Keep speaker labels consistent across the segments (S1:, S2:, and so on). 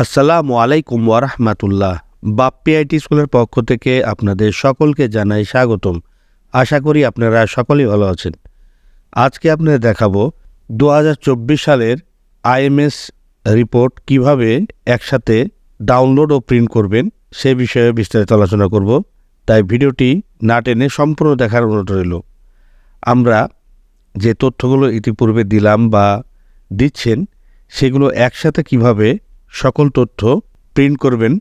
S1: আসসালামু আলাইকুম ওয়ারহমাতুল্লাহ। বাপ্পি আইটি স্কুলের পক্ষ থেকে আপনাদের সকলকে জানাই স্বাগতম। আশা করি আপনারা সকলেই ভালো আছেন। আজকে আপনাদের দেখাবো দু হাজার চব্বিশ সালের আইএমএস রিপোর্ট কীভাবে একসাথে ডাউনলোড ও প্রিন্ট করবেন সে বিষয়ে বিস্তারিত আলোচনা করব। তাই ভিডিওটি না টেনে সম্পূর্ণ দেখার অনুরোধ রইল। আমরা যে তথ্যগুলো ইতিপূর্বে দিলাম বা দিচ্ছেন, সেগুলো একসাথে কীভাবে সকল তথ্য প্রিন্ট করবেন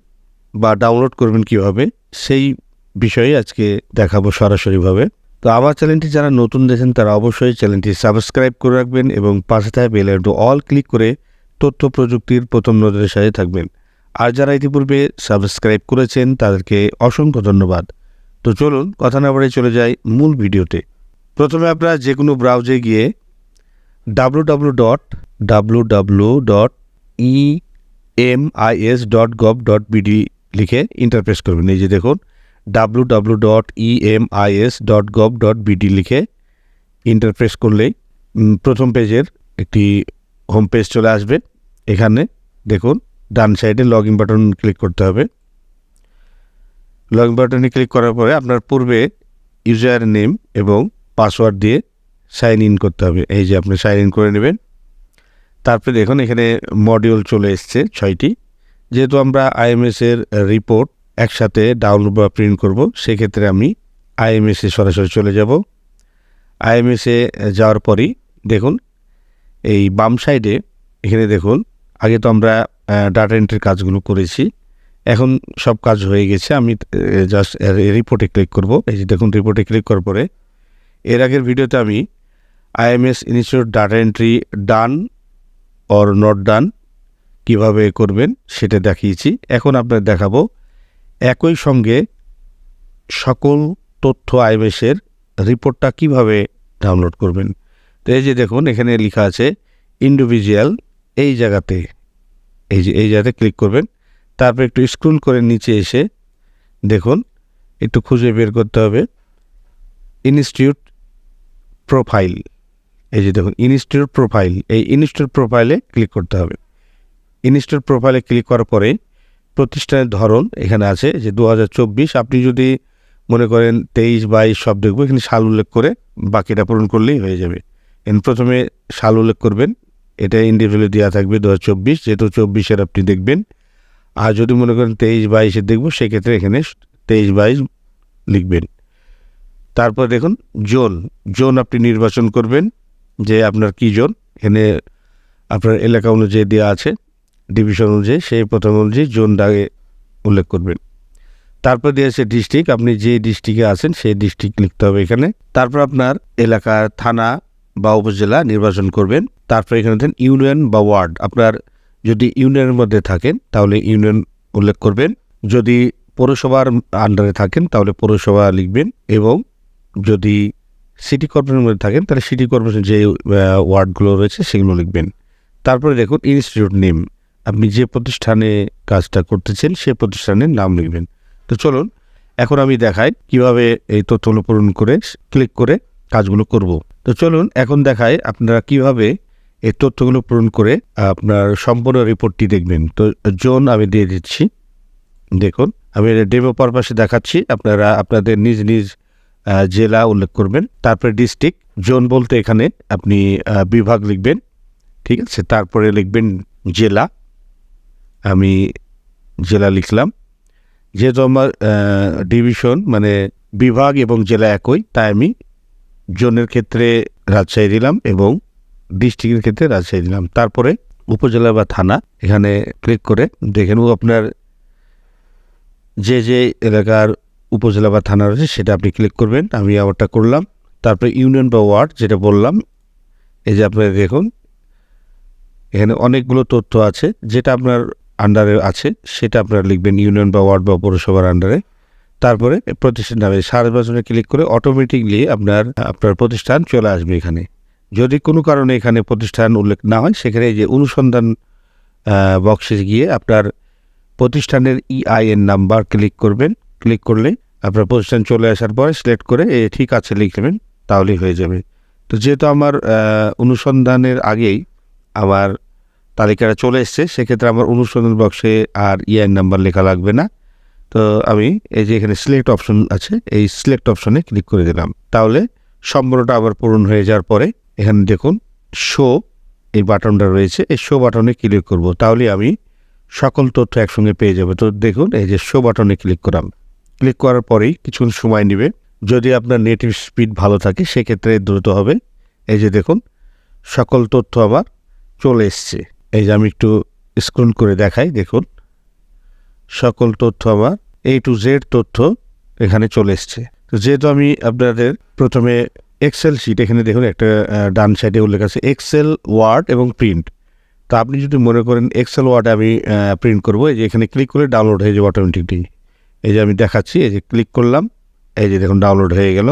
S1: বা ডাউনলোড করবেন কীভাবে, সেই বিষয়ে আজকে দেখাবো সরাসরিভাবে। তো আমার চ্যানেলটি যারা নতুন দেখেন, তারা অবশ্যই চ্যানেলটি সাবস্ক্রাইব করে রাখবেন এবং পাশে থাকা বেল অল ক্লিক করে তথ্য প্রযুক্তির প্রথম নজরের সাথে থাকবেন। আর যারা ইতিপূর্বে সাবস্ক্রাইব করেছেন, তাদেরকে অসংখ্য ধন্যবাদ। তো চলুন, কথা না বাড়িয়ে চলে যাই মূল ভিডিওতে। প্রথমে আপনারা যে কোনো ব্রাউজে গিয়ে W W dot W W dot E M I S dot gov dot BD লিখে ইন্টারপ্রেস করবেন। এই যে দেখুন W W dot E M I S dot gov dot BD লিখে ইন্টারপ্রেস করলেই প্রথম পেজের একটি হোম পেজ চলে আসবে। এখানে দেখুন, ডান সাইডে লগ ইন বাটন ক্লিক করতে হবে। লগ ইন বাটনে ক্লিক করার পরে আপনার পূর্বে ইউজার নেম এবং পাসওয়ার্ড দিয়ে সাইন ইন করতে হবে। এই যে আপনি সাইন ইন করে নেবেন। তারপরে দেখুন এখানে মডিউল চলে এসছে ছয়টি। যেহেতু আমরা আইএমএস এর রিপোর্ট একসাথে ডাউনলোড বা প্রিন্ট করব, সেক্ষেত্রে আমি আইএমএস সরাসরি চলে যাব। আইএমএস যাওয়ার পরই দেখুন, এই বাম সাইডে এখানে দেখুন, আগে তো আমরা ডাটা এন্ট্রির কাজগুলো করেছি। এখন সব কাজ হয়ে গেছে, আমি জাস্ট রিপোর্টে ক্লিক করব। এই যে দেখুন রিপোর্টে ক্লিক করার পরে এর আগের ভিডিওতে আমি IMS institute data entry done or not done কীভাবে করবেন সেটা দেখিয়েছি। এখন আপনার দেখাবো, একই সঙ্গে সকল তথ্য আইএমএসের রিপোর্টটা কীভাবে ডাউনলোড করবেন। তো এই যে দেখুন, এখানে লেখা আছে ইন্ডিভিজুয়াল এই জায়গাতে, এই যে, এই জায়গাতে ক্লিক করবেন। তারপর একটু স্ক্রল করে নিচে এসে দেখুন, একটু খুঁজে বের করতে হবে ইনস্টিটিউট প্রোফাইল এই যে দেখুন ইনস্টিটিউট প্রোফাইল এই ইনস্টিটিউট প্রোফাইলে ক্লিক করতে হবে। ইনস্টিটিউট প্রোফাইলে ক্লিক করার পরে প্রতিষ্ঠানের ধরন এখানে আছে যে দু হাজার চব্বিশ আপনি যদি মনে করেন তেইশ বাইশ সব দেখব, এখানে সাল উল্লেখ করে বাকিটা পূরণ করলেই হয়ে যাবে। এখানে প্রথমে সাল উল্লেখ করবেন, এটা ইন্ডিভিজুয়ালি দেওয়া থাকবে দু হাজার চব্বিশ, যেহেতু চব্বিশের আপনি দেখবেন। আর যদি মনে করেন তেইশ বাইশের দেখব, সেক্ষেত্রে এখানে তেইশ বাইশ লিখবেন। তারপর দেখুন, জোন জোন আপনি নির্বাচন করবেন। যে আপনার কী জোন? এখানে আপনার এলাকা অনুযায়ী দেওয়া আছে ডিভিশন অনুযায়ী, সেই প্রথম অনুযায়ী জোন জোনটাকে উল্লেখ করবেন। তারপর দিয়ে আছে ডিস্ট্রিক্ট আপনি যে ডিস্ট্রিক্টে আছেন সেই ডিস্ট্রিক্ট লিখতে হবে এখানে। তারপর আপনার এলাকার থানা বা উপজেলা নির্বাচন করবেন। তারপর এখানে দেন ইউনিয়ন বা ওয়ার্ড আপনার যদি ইউনিয়নের মধ্যে থাকেন, তাহলে ইউনিয়ন উল্লেখ করবেন। যদি পৌরসভার আন্ডারে থাকেন, তাহলে পৌরসভা লিখবেন এবং যদি সিটি কর্পোরেশনের মধ্যে থাকেন, তাহলে সিটি কর্পোরেশন যে ওয়ার্ডগুলো রয়েছে সেগুলো লিখবেন। তারপরে দেখুন ইনস্টিটিউট নেম আপনি যে প্রতিষ্ঠানে কাজটা করতেছেন, সে প্রতিষ্ঠানের নাম লিখবেন। তো চলুন, এখন আমি দেখাই কীভাবে এই তথ্যগুলো পূরণ করে ক্লিক করে কাজগুলো করব। তো চলুন, এখন দেখায় আপনারা কীভাবে এই তথ্যগুলো পূরণ করে, আপনার সম্পূর্ণ রিপোর্টটি দেখবেন। তো জোন আমি দিয়ে দিচ্ছি। দেখুন, আমি ডেমো পারপাসে দেখাচ্ছি। আপনারা, আপনাদের নিজ নিজ জেলা উল্লেখ করবেন। তারপরে ডিস্ট্রিক্ট জোন বলতে এখানে আপনি বিভাগ লিখবেন, ঠিক আছে? তারপরে লিখবেন জেলা। আমি জেলা লিখলাম। যেহেতু আমার ডিভিশন মানে বিভাগ এবং জেলা একই, তাই আমি জোনের ক্ষেত্রে রাজশাহী দিলাম এবং ডিস্ট্রিক্টের ক্ষেত্রে রাজশাহী দিলাম। তারপরে উপজেলা বা থানা, এখানে ক্লিক করে দেখে নেব আপনার যে যে এলাকার উপজেলা বা থানা রয়েছে সেটা আপনি ক্লিক করবেন, আমি আবারটা করলাম। তারপরে ইউনিয়ন বা ওয়ার্ড যেটা বললাম, এই যে আপনারা দেখুন, এখানে অনেকগুলো তথ্য আছে, যেটা আপনার আন্ডারে আছে, সেটা আপনারা লিখবেন ইউনিয়ন বা ওয়ার্ড বা পৌরসভার আন্ডারে তারপরে প্রতিষ্ঠান নামে সার বাজনে ক্লিক করে অটোমেটিকলি আপনার আপনার প্রতিষ্ঠান চলে আসবে এখানে। যদি কোনো কারণে এখানে প্রতিষ্ঠান উল্লেখ না হয়, সেখানে যে অনুসন্ধান বক্সে গিয়ে আপনার প্রতিষ্ঠানের ইআইএন নাম্বার ক্লিক করবেন। ক্লিক করলে আপনার প্রতিষ্ঠান চলে আসার পরে সিলেক্ট করে, এ, ঠিক আছে লিখবেন তাহলেই হয়ে যাবে। তো যেহেতু আমার অনুসন্ধানের আগেই আমার তালিকাটা চলে এসছে, সেক্ষেত্রে আমার অনুসন্ধান বক্সে আর ইআইন নাম্বার লেখা লাগবে না। তো আমি এই যে এখানে সিলেক্ট অপশন আছে, এই সিলেক্ট অপশনে ক্লিক করে দিলাম। তাহলে সম্পূর্ণটা আবার পূরণ হয়ে যাওয়ার পরে এখানে দেখুন শো এই বাটনটা রয়েছে, এই শো বাটনে ক্লিক করব। তাহলে আমি সকল তথ্য একসঙ্গে পেয়ে যাবে। তো দেখুন, এই যে শো বাটনে ক্লিক করাম। ক্লিক করার পরেই কিছুক্ষণ সময় নেবে। যদি আপনার নেটিভ স্পিড ভালো থাকে, সেক্ষেত্রে দ্রুত হবে। এই যে দেখুন, সকল তথ্য আবার চলে এসছে। এই যে আমি একটু স্ক্রল করে দেখাই, দেখুন। সকল তথ্য আমার এ টু জেড তথ্য এখানে চলে এসছে। তো যেহেতু আমি আপনাদের প্রথমে এক্সেল শিট এখানে দেখুন একটা ডান সাইডে উল্লেখ আছে এক্সেল ওয়ার্ড এবং প্রিন্ট তো আপনি যদি মনে করেন এক্সেল ওয়ার্ড আমি প্রিন্ট করব, এই যে এখানে ক্লিক করে ডাউনলোড হয়ে যাবে অটোমেটিকলি এই যে আমি দেখাচ্ছি, এই যে ক্লিক করলাম, এই যে দেখুন ডাউনলোড হয়ে গেল,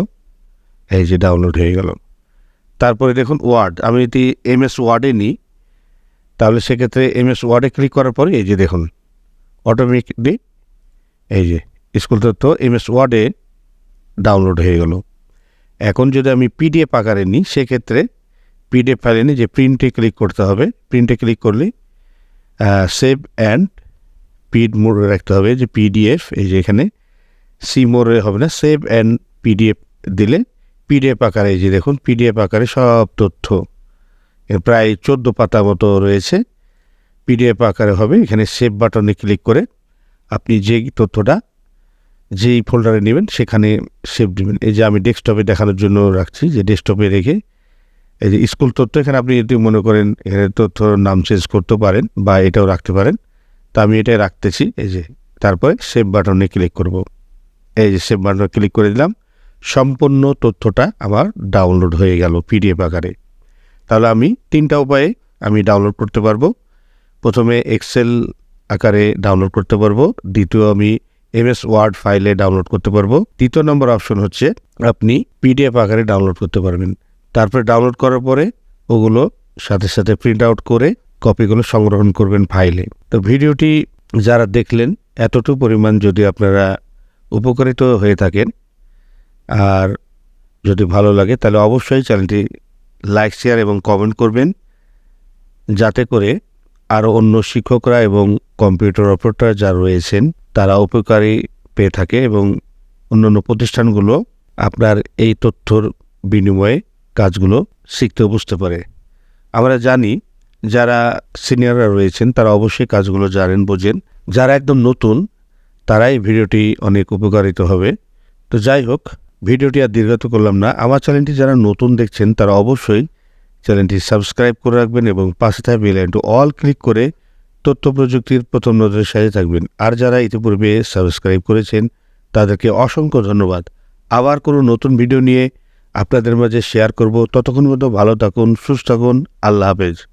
S1: এই যে ডাউনলোড হয়ে গেল। তারপরে দেখুন ওয়ার্ড আমি যদি এম এস ওয়ার্ডে নিই, তাহলে সেক্ষেত্রে এম এস ওয়ার্ডে ক্লিক করার পরে এই যে দেখুন অটোমেটিকলি এই যে স্কুল তথ্য এম এস ওয়ার্ডে ডাউনলোড হয়ে গেল। এখন যদি আমি পিডিএফ আকারে নিই, সেক্ষেত্রে পিডিএফ ফাইলে নিই যে প্রিন্টে ক্লিক করতে হবে প্রিন্টে ক্লিক করলে সেভ অ্যান্ড পিড মোড়ে রাখতে হবে যে পিডিএফ এই যে এখানে সি মোড়ে হবে না সেভ অ্যান্ড পিডিএফ দিলে পিডিএফ আকারে, এই যে দেখুন পিডিএফ আকারে সব তথ্য। প্রায় চোদ্দ পাতা মতো রয়েছে। পিডিএফ আকারে হবে, এখানে সেভ বাটনে ক্লিক করে আপনি যেই তথ্যটা, যেই ফোল্ডারে নেবেন, সেখানে সেভ দেবেন। এই যে আমি ডেস্কটপে দেখানোর জন্য রাখছি, যে ডেস্কটপে রেখে, এই যে স্কুল তথ্য, এখানে আপনি যদি মনে করেন, এখানে তথ্য নাম চেঞ্জ করতে পারেন বা এটাও রাখতে পারেন তা আমি এটাই রাখতেছি, এই যে তারপরে সেভ বাটনে ক্লিক করব। এই যে সেভ বাটনে ক্লিক করে দিলাম, সম্পূর্ণ তথ্যটা আমার ডাউনলোড হয়ে গেল পিডিএফ আকারে। তাহলে আমি তিনটা উপায়ে আমি ডাউনলোড করতে পারব। প্রথমে এক্সেল আকারে ডাউনলোড করতে পারব, দ্বিতীয় আমি এমএস ওয়ার্ড ফাইলে ডাউনলোড করতে পারব, তৃতীয় নম্বর অপশন হচ্ছে আপনি পিডিএফ আকারে ডাউনলোড করতে পারবেন। তারপরে ডাউনলোড করার পরে ওগুলো সাথে সাথে প্রিন্ট আউট করে কপিগুলো সংগ্রহণ করবেন ফাইলে তো ভিডিওটি যারা দেখলেন, এতটুকু পরিমাণ যদি আপনারা উপকারিত হয়ে থাকেন, আর যদি ভালো লাগে, তাহলে অবশ্যই চ্যানেলটি লাইক শেয়ার এবং কমেন্ট করবেন, যাতে করে আরও অন্য শিক্ষকরা এবং কম্পিউটার অপারেটর যারা রয়েছেন, তারা উপকারী পেয়ে থাকে এবং অন্যান্য প্রতিষ্ঠানগুলো আপনার এই তথ্যর বিনিময়ে কাজগুলো শিখতে বুঝতে পারে। আমরা জানি যারা সিনিয়ররা রয়েছেন, তারা অবশ্যই কাজগুলো জানেন, বোঝেন। যারা একদম নতুন, তারাই ভিডিওটি অনেক উপকারিত হবে। তো যাই হোক, ভিডিওটি আর দীর্ঘত করলাম না। আমার চ্যানেলটি যারা নতুন দেখছেন, তারা অবশ্যই চ্যানেলটি সাবস্ক্রাইব করে রাখবেন এবং পাশে থাকা বেল অল ক্লিক করে তথ্য প্রযুক্তির প্রথম নজরের সাজে থাকবেন। আর যারা ইতিপূর্বে সাবস্ক্রাইব করেছেন, তাদেরকে অসংখ্য ধন্যবাদ। আবার কোনো নতুন ভিডিও নিয়ে আপনাদের মাঝে শেয়ার করব। ততক্ষণ মতো ভালো থাকুন, সুস্থ থাকুন। আল্লাহ হাফেজ।